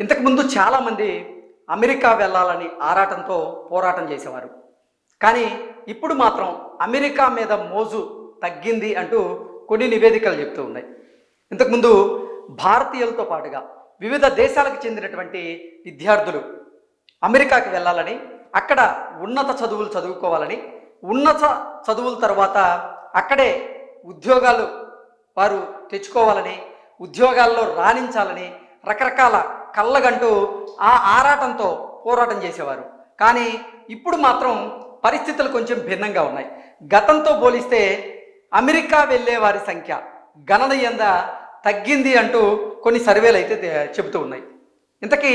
ఇంతకుముందు చాలామంది అమెరికా వెళ్ళాలని ఆరాటంతో పోరాటం చేసేవారు. కానీ ఇప్పుడు మాత్రం అమెరికా మీద మోజు తగ్గింది అంటూ కొన్ని నివేదికలు చెప్తూ ఉన్నాయి. ఇంతకుముందు భారతీయులతో పాటుగా వివిధ దేశాలకు చెందినటువంటి విద్యార్థులు అమెరికాకి వెళ్ళాలని అక్కడ ఉన్నత చదువులు చదువుకోవాలని ఉన్నత చదువుల తర్వాత అక్కడే ఉద్యోగాలు వారు తెచ్చుకోవాలని ఉద్యోగాల్లో రాణించాలని రకరకాల కళ్ళగంటూ ఆ ఆరాటంతో పోరాటం చేసేవారు. కానీ ఇప్పుడు మాత్రం పరిస్థితులు కొంచెం భిన్నంగా ఉన్నాయి. గతంతో పోలిస్తే అమెరికా వెళ్ళే వారి సంఖ్య గణనీయంగా తగ్గింది అంటూ కొన్ని సర్వేలు అయితే చెబుతూ ఉన్నాయి. ఇంతకీ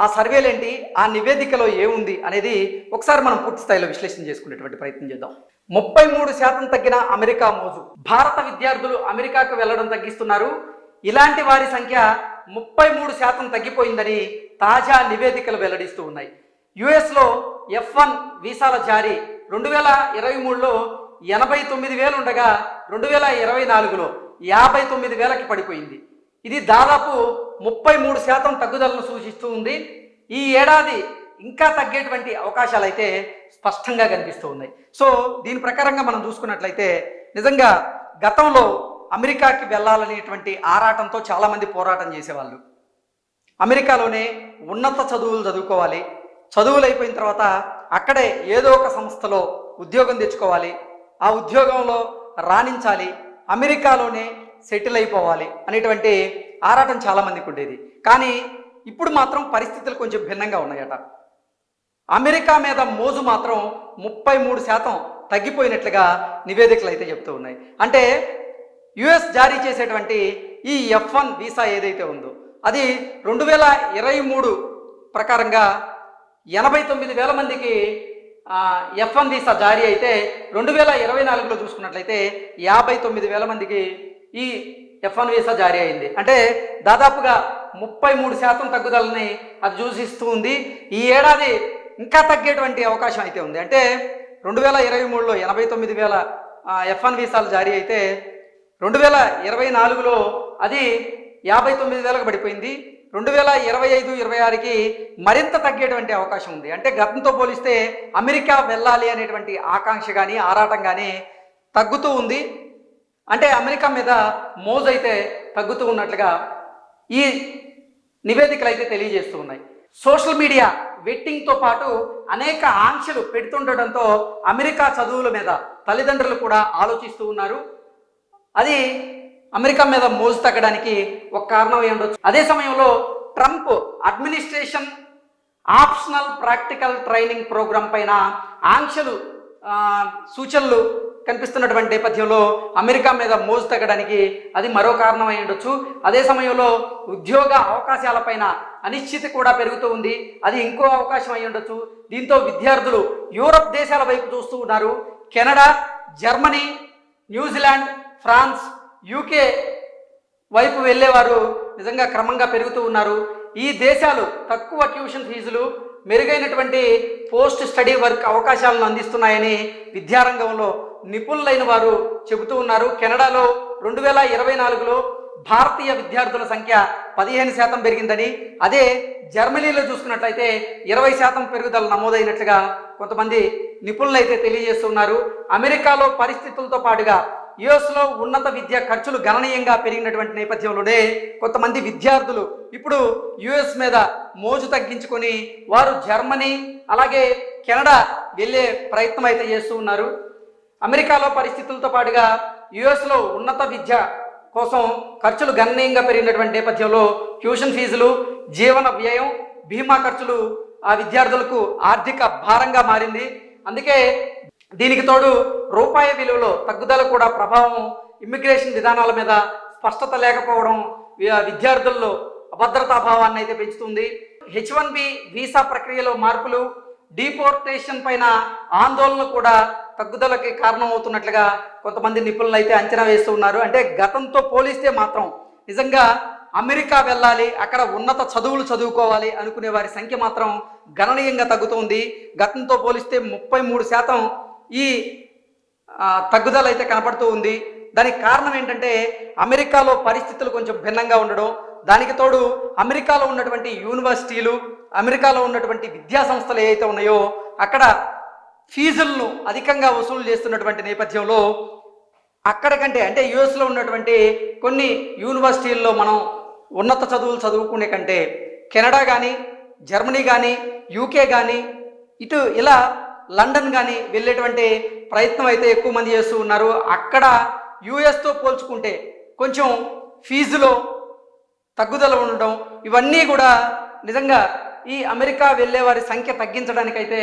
ఆ సర్వేలు ఏంటి ఆ నివేదికలో ఏముంది అనేది ఒకసారి మనం పూర్తి స్థాయిలో విశ్లేషణ చేసుకునేటువంటి ప్రయత్నం చేద్దాం. ముప్పై మూడు శాతం తగ్గిన అమెరికా మోజు. భారత విద్యార్థులు అమెరికాకు వెళ్ళడం తగ్గిస్తున్నారు. ఇలాంటి వారి సంఖ్య ముప్పై మూడు శాతం తగ్గిపోయిందని తాజా నివేదికలు వెల్లడిస్తూ ఉన్నాయి. యుఎస్లో ఎఫ్ వన్ వీసాల జారీ రెండు వేల ఇరవై మూడులో ఎనభై తొమ్మిది వేలు ఉండగా రెండు వేల ఇరవై నాలుగులో యాభై తొమ్మిది వేలకి పడిపోయింది. ఇది దాదాపు ముప్పై మూడు శాతం తగ్గుదలను సూచిస్తూ ఉంది. ఈ ఏడాది ఇంకా తగ్గేటువంటి అవకాశాలు అయితే స్పష్టంగా కనిపిస్తూ ఉన్నాయి. సో దీని ప్రకారంగా మనం చూసుకున్నట్లయితే నిజంగా గతంలో అమెరికాకి వెళ్ళాలనేటువంటి ఆరాటంతో చాలామంది పోరాటం చేసేవాళ్ళు. అమెరికాలోనే ఉన్నత చదువులు చదువుకోవాలి. చదువులు అయిపోయిన తర్వాత అక్కడే ఏదో ఒక సంస్థలో ఉద్యోగం తెచ్చుకోవాలి. ఆ ఉద్యోగంలో రాణించాలి. అమెరికాలోనే సెటిల్ అయిపోవాలి అనేటువంటి ఆరాటం చాలామందికి ఉండేది. కానీ ఇప్పుడు మాత్రం పరిస్థితులు కొంచెం భిన్నంగా ఉన్నాయట. అమెరికా మీద మోజు మాత్రం ముప్పై మూడు శాతం తగ్గిపోయినట్లుగా నివేదికలు అయితే చెప్తూ ఉన్నాయి. అంటే యుఎస్ జారీ చేసేటువంటి ఈ ఎఫ్ వన్ వీసా ఏదైతే ఉందో అది రెండు వేల ఇరవై మూడు ప్రకారంగా ఎనభై తొమ్మిది వేల మందికి ఎఫ్ వన్ వీసా జారీ అయితే రెండు వేల ఇరవై నాలుగులో చూసుకున్నట్లయితే యాభై తొమ్మిది వేల మందికి ఈ ఎఫ్ వన్ వీసా జారీ అయింది. అంటే దాదాపుగా ముప్పై మూడు శాతం తగ్గుదలని అది సూచిస్తూ ఉంది. ఈ ఏడాది ఇంకా తగ్గేటువంటి అవకాశం అయితే ఉంది. అంటే రెండు వేల ఇరవై మూడులో ఎనభై తొమ్మిది వేల ఎఫ్ వన్ వీసాలు జారీ అయితే రెండు వేల ఇరవై నాలుగులో అది యాభై తొమ్మిది వేలకు పడిపోయింది. రెండు వేల ఇరవై ఐదు ఇరవై ఆరుకి మరింత తగ్గేటువంటి అవకాశం ఉంది. అంటే గతంతో పోలిస్తే అమెరికా వెళ్ళాలి అనేటువంటి ఆకాంక్ష కానీ ఆరాటం కానీ తగ్గుతూ ఉంది. అంటే అమెరికా మీద మోజు అయితే తగ్గుతూ ఉన్నట్లుగా ఈ నివేదికలు అయితే తెలియజేస్తూ ఉన్నాయి. సోషల్ మీడియా వెట్టింగ్తో పాటు అనేక ఆంక్షలు పెడుతుండటంతో అమెరికా చదువుల మీద తల్లిదండ్రులు కూడా ఆలోచిస్తూ ఉన్నారు. అది అమెరికా మీద మోజు తగ్గడానికి ఒక కారణం అయి ఉండొచ్చు. అదే సమయంలో Trump administration optional practical training program పైన ఆంక్షలు సూచనలు కనిపిస్తున్నటువంటి నేపథ్యంలో అమెరికా మీద మోజు తగ్గడానికి అది మరో కారణం అయి ఉండొచ్చు. అదే సమయంలో ఉద్యోగ అవకాశాలపైన అనిశ్చితి కూడా పెరుగుతూ ఉంది. అది ఇంకో అవకాశం అయి ఉండొచ్చు. దీంతో విద్యార్థులు యూరప్ దేశాల వైపు చూస్తూ ఉన్నారు. Canada Germany New Zealand France UK వైపు వెళ్ళేవారు నిజంగా క్రమంగా పెరుగుతూ ఉన్నారు. ఈ దేశాలు తక్కువ ట్యూషన్ ఫీజులు మెరుగైనటువంటి పోస్ట్ స్టడీ వర్క్ అవకాశాలను అందిస్తున్నాయని విద్యారంగంలో నిపుణులైన వారు చెబుతూ ఉన్నారు. కెనడాలో రెండు వేల ఇరవై నాలుగులో భారతీయ విద్యార్థుల సంఖ్య పదిహేను శాతం పెరిగిందని అదే జర్మనీలో చూసుకున్నట్లయితే ఇరవై శాతం పెరుగుదల నమోదైనట్లుగా కొంతమంది నిపుణులైతే తెలియజేస్తున్నారు. అమెరికాలో పరిస్థితులతో పాటుగా యుఎస్లో ఉన్నత విద్య ఖర్చులు గణనీయంగా పెరిగినటువంటి నేపథ్యంలోనే కొంతమంది విద్యార్థులు ఇప్పుడు యుఎస్ మీద మోజు తగ్గించుకొని వారు జర్మనీ అలాగే కెనడా వెళ్ళే ప్రయత్నం అయితే చేస్తూ ఉన్నారు. అమెరికాలో పరిస్థితులతో పాటుగా యుఎస్లో ఉన్నత విద్య కోసం ఖర్చులు గణనీయంగా పెరిగినటువంటి నేపథ్యంలో ట్యూషన్ ఫీజులు జీవన వ్యయం బీమా ఖర్చులు ఆ విద్యార్థులకు ఆర్థిక భారంగా మారింది. అందుకే దీనికి తోడు రూపాయి విలువలో తగ్గుదల కూడా ప్రభావం ఇమ్మిగ్రేషన్ విధానాల మీద స్పష్టత లేకపోవడం విద్యార్థుల్లో అభద్రతా భావాన్ని అయితే పెంచుతుంది. హెచ్ వన్ బి వీసా ప్రక్రియలో మార్పులు డీపోర్టేషన్ పైన ఆందోళన కూడా తగ్గుదలకి కారణమవుతున్నట్లుగా కొంతమంది నిపుణులు అయితే అంచనా వేస్తూ ఉన్నారు. అంటే గతంతో పోలిస్తే మాత్రం నిజంగా అమెరికా వెళ్ళాలి అక్కడ ఉన్నత చదువులు చదువుకోవాలి అనుకునే వారి సంఖ్య మాత్రం గణనీయంగా తగ్గుతుంది. గతంతో పోలిస్తే ముప్పై మూడు శాతం ఈ తగ్గుదల అయితే కనపడుతూ ఉంది. దానికి కారణం ఏంటంటే అమెరికాలో పరిస్థితులు కొంచెం భిన్నంగా ఉండడం. దానికి తోడు అమెరికాలో ఉన్నటువంటి యూనివర్సిటీలు అమెరికాలో ఉన్నటువంటి విద్యా సంస్థలు ఏవైతే ఉన్నాయో అక్కడ ఫీజులను అధికంగా వసూలు చేస్తున్నటువంటి నేపథ్యంలో అక్కడ కంటే అంటే యుఎస్లో ఉన్నటువంటి కొన్ని యూనివర్సిటీల్లో మనం ఉన్నత చదువులు చదువుకునే కంటే కెనడా కానీ జర్మనీ కానీ యూకే కానీ ఇటు ఇలా లండన్ కానీ వెళ్ళేటువంటి ప్రయత్నం అయితే ఎక్కువ మంది చేస్తూ ఉన్నారు. అక్కడ యుఎస్తో పోల్చుకుంటే కొంచెం ఫీజులో తగ్గుదల ఉండడం ఇవన్నీ కూడా నిజంగా ఈ అమెరికా వెళ్ళే వారి సంఖ్య తగ్గించడానికైతే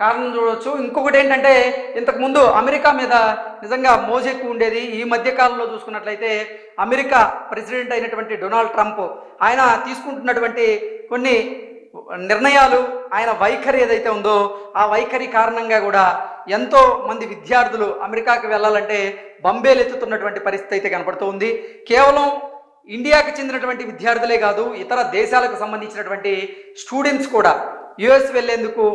కారణం చూడవచ్చు ఇంకొకటి ఏంటంటే ఇంతకుముందు అమెరికా మీద నిజంగా మోజు ఎక్కువ ఉండేది. ఈ మధ్య కాలంలో చూసుకున్నట్లయితే అమెరికా ప్రెసిడెంట్ అయినటువంటి డొనాల్డ్ ట్రంప్ ఆయన తీసుకుంటున్నటువంటి కొన్ని నిర్ణయాలు ఆయన వైఖరి ఏదైతే ఉందో ఆ వైఖరి కారణంగా కూడా ఎంతో మంది విద్యార్థులు అమెరికాకి వెళ్ళాలంటే బంబేలెత్తుతున్నటువంటి పరిస్థితి అయితే కనపడుతూ ఉంది కేవలం ఇండియాకి చెందినటువంటి విద్యార్థులే కాదు ఇతర దేశాలకు సంబంధించినటువంటి స్టూడెంట్స్ కూడా యుఎస్ వెళ్ళేందుకు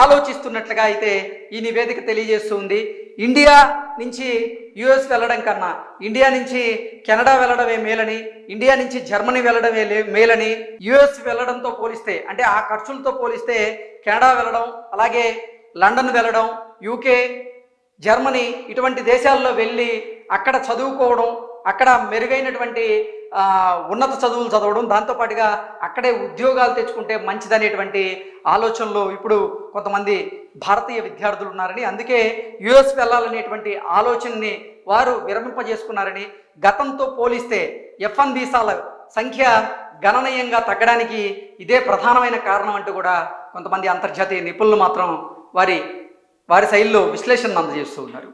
ఆలోచిస్తున్నట్లుగా అయితే ఈ నివేదిక తెలియజేస్తుంది. ఇండియా నుంచి యుఎస్ వెళ్ళడం కన్నా ఇండియా నుంచి కెనడా వెళ్ళడమే మేలని ఇండియా నుంచి జర్మనీ వెళ్ళడమే మేలని యుఎస్ వెళ్ళడంతో పోలిస్తే అంటే ఆ ఖర్చులతో పోలిస్తే కెనడా వెళ్ళడం అలాగే లండన్ వెళ్ళడం యూకే జర్మనీ ఇటువంటి దేశాల్లో వెళ్ళి అక్కడ చదువుకోవడం అక్కడ మెరుగైనటువంటి ఉన్నత చదువులు చదవడం దాంతోపాటుగా అక్కడే ఉద్యోగాలు తెచ్చుకుంటే మంచిదనేటువంటి ఆలోచనలో ఇప్పుడు కొంతమంది భారతీయ విద్యార్థులు ఉన్నారని అందుకే యుఎస్ వెళ్ళాలనేటువంటి ఆలోచనని వారు విరమింపజేసుకున్నారని గతంతో పోలిస్తే ఎఫ్ఎన్ వీసాల సంఖ్య గణనీయంగా తగ్గడానికి ఇదే ప్రధానమైన కారణం అంటూ కూడా కొంతమంది అంతర్జాతీయ నిపుణులు మాత్రం వారి వారి శైలిలో విశ్లేషణ అందజేస్తూ ఉన్నారు.